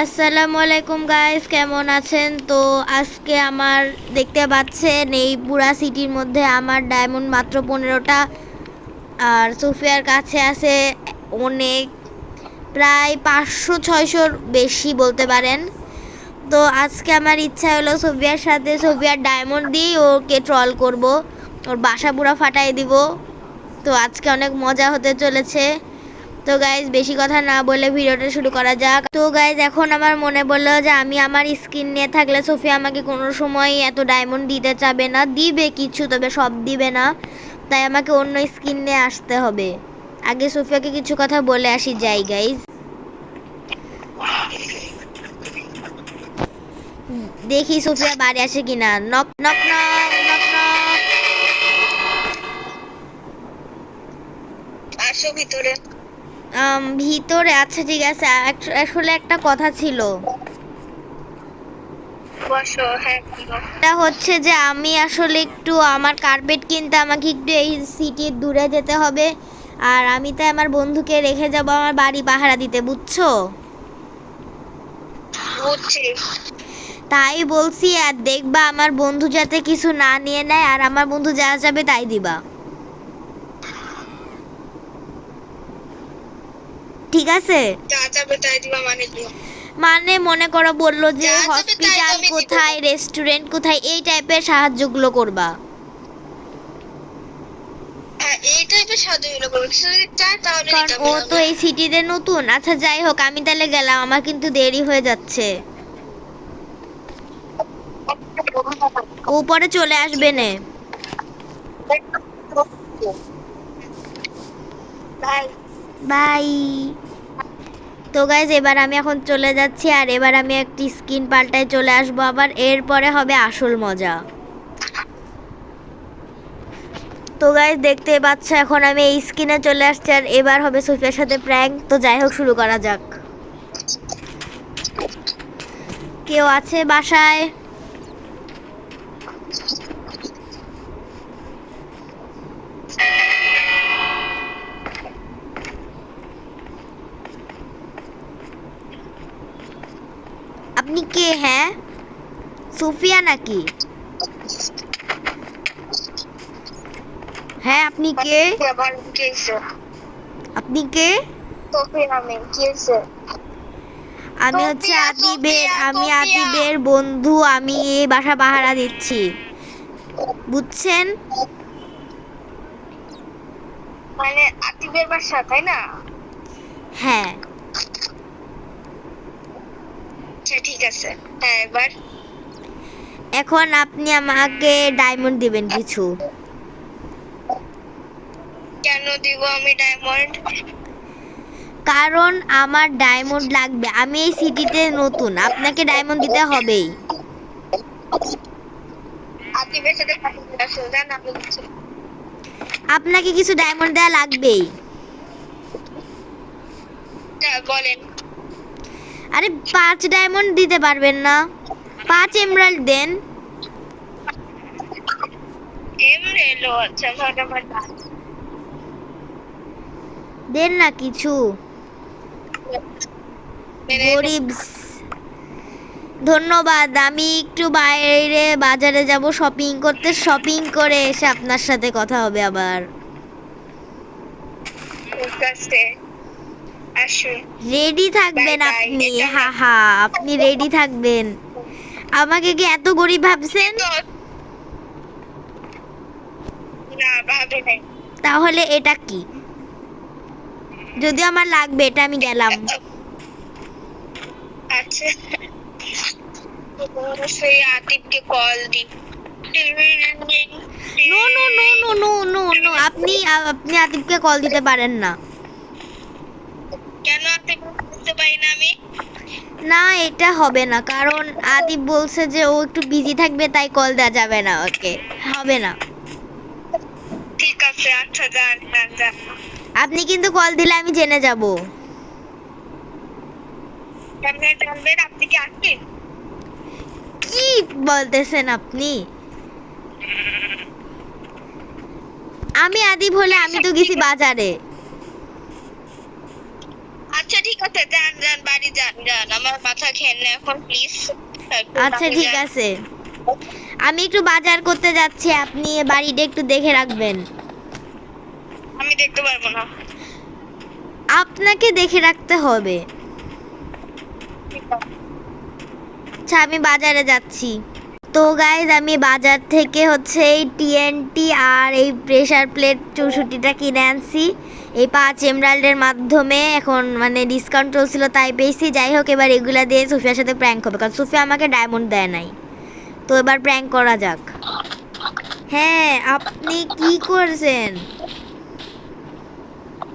আসসালামু আলাইকুম গাইস কেমন আছেন? তো আজকে আমার দেখতে পাচ্ছেন এই পুরা সিটির মধ্যে আমার ডায়মন্ড মাত্র পনেরোটা। আর সোফিয়ার কাছে আছে অনেক, প্রায় পাঁচশো ছয়শোর বেশি বলতে পারেন। তো আজকে আমার ইচ্ছা হলো সোফিয়ার সাথে সোফিয়ার ডায়মন্ড দিয়ে ওকে ট্রল করব, ওর বাসা পুরা ফাটাই দিব। তো আজকে অনেক মজা হতে চলেছে। তো গাইজ বেশি কথা না বলে ভিডিওটা শুরু করা যাক। তো গাইজ এখন আমার মনে পড়ল যে আমি আমার স্কিন নিয়ে থাকলে সোফিয়া আমাকে কোনো সময় এত ডায়মন্ড দিতে চাবে না, দিবে কিছু, তবে সব দিবে না। তাই আমাকে অন্য স্কিন নিয়ে আসতে হবে। আগে সোফিয়াকে কিছু কথা বলে আসি, যাই গাইজ দেখি সোফিয়া বাড়ি আসে কিনা। Knock knock knock knock knock আসো ভিতরে। ভিতরে আচ্ছা ঠিক আছে। আসলে একটা কথা ছিল। হ্যাঁ। এটা হচ্ছে যে আমি আসলে একটু আমার কার্পেট কিনতে আমাকে একটু এই সিটির দূরে যেতে হবে। আর আমি তাই আমার বন্ধুকে রেখে যাব আমার বাড়ি পাহারা দিতে বুঝছ। তাই বলছি আর দেখবা আমার বন্ধু যাতে কিছু না নিয়ে নেয় আর আমার বন্ধু যা যাবে তাই দিবা। ঠিক আছে? মানে মানে মনে করো বলল যে হসপিটাল কোথায় রেস্টুরেন্ট কোথায় এই টাইপের সাহায্যগুলো করবা। হ্যাঁ কারণ ও তো এই সিটিতে নতুন। আচ্ছা যাই হোক আমি তাহলে গেলাম। আমার কিন্তু দেরি হয়ে যাচ্ছে। ও পরে চলে আসবে নে। ভাই বাই। তো গাইজ এবার আমি এখন চলে যাচ্ছি আর এবার আমি একটি স্কিন পাল্টায় চলে আসব আবার। এরপরে হবে আসল মজা। তো গাইজ দেখতে পাচ্ছ, এখন আমি এই স্কিনে চলে আসছি আর এবার হবে সুফিয়ার সাথে প্র্যাঙ্ক তো যাই হোক, শুরু করা যাক। কেউ আছে বাসায়? আপনি কে হ্যাঁ? সুফিয়া নাকি? হ্যাঁ আপনি কে? আপনি কে? আমি হচ্ছে আতিবের আমি। আতিবের বন্ধু আমি এই বাসা পাহারা দিচ্ছি। বুঝছেন? মানে আতিবের বাসা তাই না? হ্যাঁ। আচ্ছা ঠিক আছে। হ্যাঁ এবার? এখন আপনি আমাকে ডায়মন্ড দিবেন কিছু। কেন দিব আমি ডায়মন্ড কারণ আমার ডায়মন্ড লাগবে। আমি এই সিটিতে নতুন। আপনাকে ডায়মন্ড দিতে হবেই। আপনাকে কিছু ডায়মন্ড দেওয়া লাগবেই। হ্যাঁ বলেন। আরে পাঁচ ডায়মন্ড দিতে পারবেন না। পাঁচ এমরাল্ড দেন। আচ্ছা দেন না কিছু। গরিব ধন্যবাদ আমি একটু বাইরে বাজারে যাব শপিং করতে। শপিং করে এসে আপনার সাথে কথা হবে আবার। রেডি থাকবেন আপনি। হা হা আপনি রেডি থাকবেন। আমাকে কি এত গরিব ভাবছেন? তাহলে এটা কি? যদি আমার লাগবে এটা আমি গেলাম। আচ্ছা। সেই আতিফকে কল দি no no no no no no no আপনি আপনি আতিফকে কল দিতে পারেন না। কেন আতিফ বুঝতে পারি না আমি? না এটা হবে না। কারণ আদিব বলছে যে ও একটু বিজি থাকবে তাই কল দেওয়া যাবে না ওকে। হবে না। ঠিক আছে আচ্ছা যান যান আপনি কিন্তু কল দিলে আমি জেনে যাব। কেমনে জানবেন? আপনি কি বলতেছেন আপনি? আমি আদিব হলে আমি তো গেছি বাজারে। আচ্ছা যান যান বাড়ি যান যান। আমার মাথা খেন না এখন প্লিজ আচ্ছা ঠিক আছে। আমি একটু বাজার করতে যাচ্ছি আপনি বাড়িটা একটু দেখে রাখবেন। আমি দেখতে পারব না। আপনাকে দেখে রাখতে হবে। আচ্ছা আমি বাজারে যাচ্ছি। তো গাইজ আমি বাজার থেকে হচ্ছে এই টিএনটি আর এই প্রেসার প্লেট চৌষট্টিটা কিনে আনছি। এই পাঁচ এমরাল্ডের মাধ্যমে এখন মানে ডিসকাউন্ট চলছিল তাই পেয়েছি। যাই হোক এবার এগুলা দিয়ে সুফিয়ার সাথে প্র্যাঙ্ক হবে কারণ সুফিয়া আমাকে ডায়মন্ড দেয় নাই। তো এবার প্র্যাঙ্ক করা যাক। হ্যাঁ আপনি কি করছেন?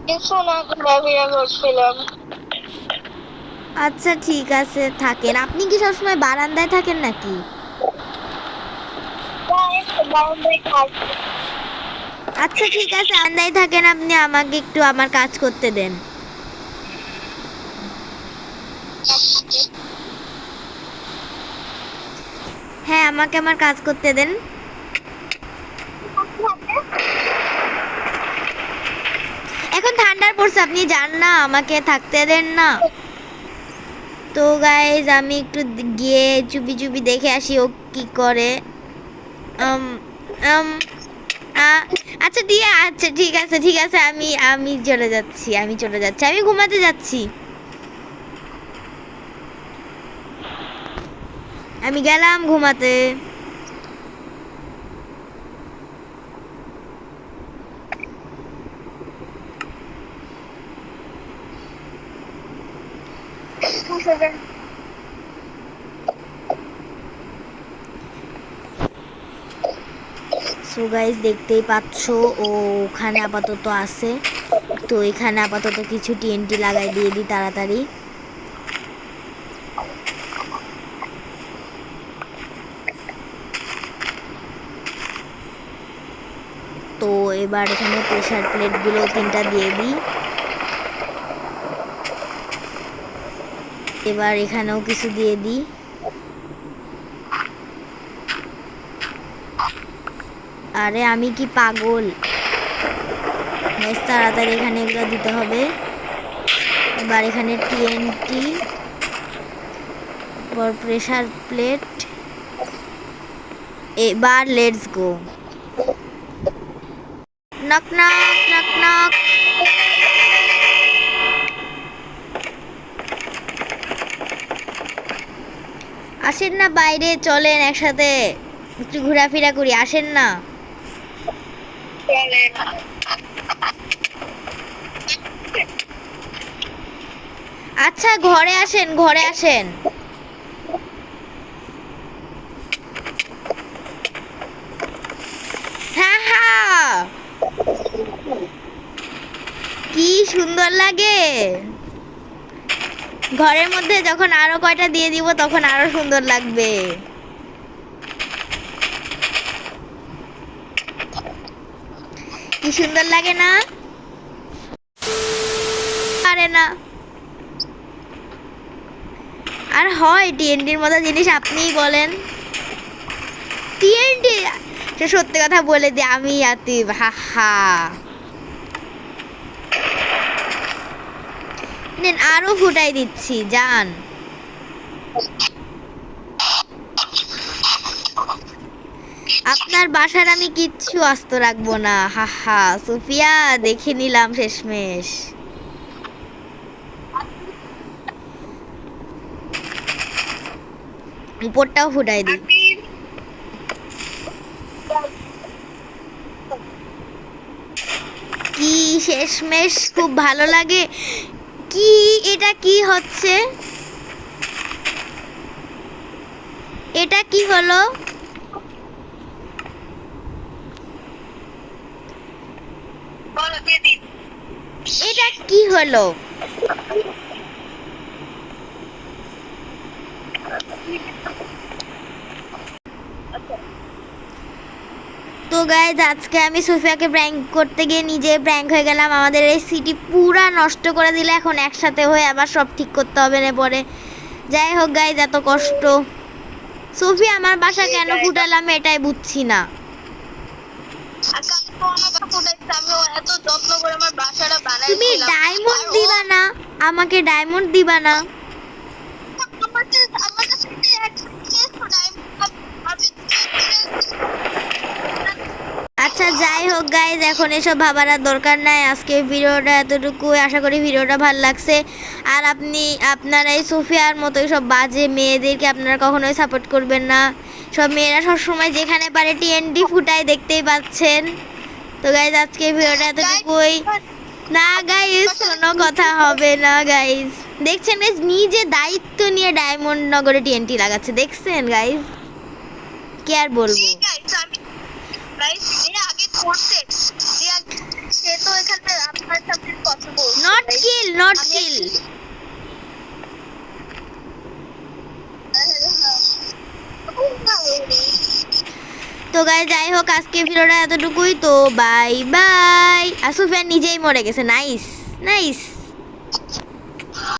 কিছু না ঘোরাফেরা করছিলাম। আচ্ছা ঠিক আছে থাকেন। আপনি কি সবসময় বারান্দায় থাকেন নাকি? আচ্ছা ঠিক আছে আন্দায় থাকেন আপনি আমাকে একটু আমার কাজ করতে দেন। হ্যাঁ আমাকে আমার কাজ করতে দেন। এখন ঠান্ডার পড়ছে আপনি যান না আমাকে থাকতে দেন না। তো গাইজ আমি একটু গিয়ে চুপি চুপি দেখে আসি ও কি করে। উম, উম, আ- আচ্ছা দিয়ে আচ্ছা ঠিক আছে ঠিক আছে, আমি আমি চলে যাচ্ছি, আমি চলে যাচ্ছি, আমি ঘুমাতে যাচ্ছি। আমি গেলাম ঘুমাতে সো গাইজ দেখতেই পাচ্ছ ও ওখানে আপাতত আছে। তো এখানে আপাতত কিছু টিএনটি লাগাই দিয়ে দিই তাড়াতাড়ি। তো এবার এখানে প্রেশার প্লেটগুলো তিনটা দিয়ে দিই। এবার এখানেও কিছু দিয়ে দিই। আরে আমি কি পাগল? তাড়াতাড়ি এখানে এগুলো দিতে হবে। এবার এখানে টিএনটি পর প্রেসার প্লেট এবার let's go knock knock knock knock আসেন না বাইরে, চলেন একসাথে। একটু ঘোরাফেরা করি, আসেন না। আচ্ছা ঘরে আসেন ঘরে আসেন। হ্যাঁ হ্যাঁ। কি সুন্দর লাগে। ঘরের মধ্যে যখন আরও কয়টা দিয়ে দিব, তখন আরও সুন্দর লাগবে। কি সুন্দর লাগে না? আরে না। আর হয় টিএনডির মতো জিনিস আপনিই বলেন। টিএনডি সে সত্যি কথা বলে দি, আমি আতিব হা হা। নেন, আরও ফুটাই দিচ্ছি, যান। আপনার বাসার আমি কিচ্ছু আস্ত রাখব না। হা হা সুফিয়া, দেখে নিলাম শেষমেশ। উপরটাও ফুটাই দিই। কি শেষমেশ, খুব ভালো লাগে। কি, এটা কি হচ্ছে? এটা কি হলো বলো দিয়ে দিন এটা কি হলো? তো গাইজ আজকে আমি সোফিয়াকে প্র্যাঙ্ক করতে গিয়ে নিজে প্র্যাঙ্ক হয়ে গেলাম। আমাদের এই সিটি পুরা নষ্ট করে দিলে এখন একসাথে হয়ে আবার সব ঠিক করতে হবে না পরে। যাই হোক গাইজ এত কষ্ট। সোফিয়া আমার বাসা কেন ফুটালাম এটাই বুঝছি না। আমি তো অনেক ফুটাই আমি এত যত্ন করে আমার বাসাটা বানাই তুমি ডায়মন্ড দিবা না আমাকে ডায়মন্ড দিবা না। আচ্ছা যাই হোক গাইজ এখন এসব ভাবার আর দরকার নাই। আজকে ভিডিওটা এতটুকু আশা করি ভিডিওটা ভালো লাগছে। আর আপনি আপনারা এই সোফিয়ার মতো সব বাজে মেয়েদেরকে আপনারা কখনোই সাপোর্ট করবেন না। সব মেয়েরা সবসময় যেখানে পারে টিএনডি ফুটায় দেখতেই পাচ্ছেন। তো গাইজ আজকে ভিডিওটা এতটুকুই। না গাইজ কোনো কথা হবে না গাইজ দেখছেন গাইজ নিজে দায়িত্ব নিয়ে ডায়মন্ড নগরে টিএনটি লাগাচ্ছে। দেখছেন গাইজ কি আর বলব? ঠিক কিল আমি গাইস যে আগে করছে যে আগে সে তো এখানে আপনার সাথে কথা বলছে নট guys। কিল নট আমি কিল তো গাই যাই হোক আজকে ভিডিওটা এতটুকুই, তো বাই বাই আর সুফিয়ান নিজেই মরে গেছে। Nice nice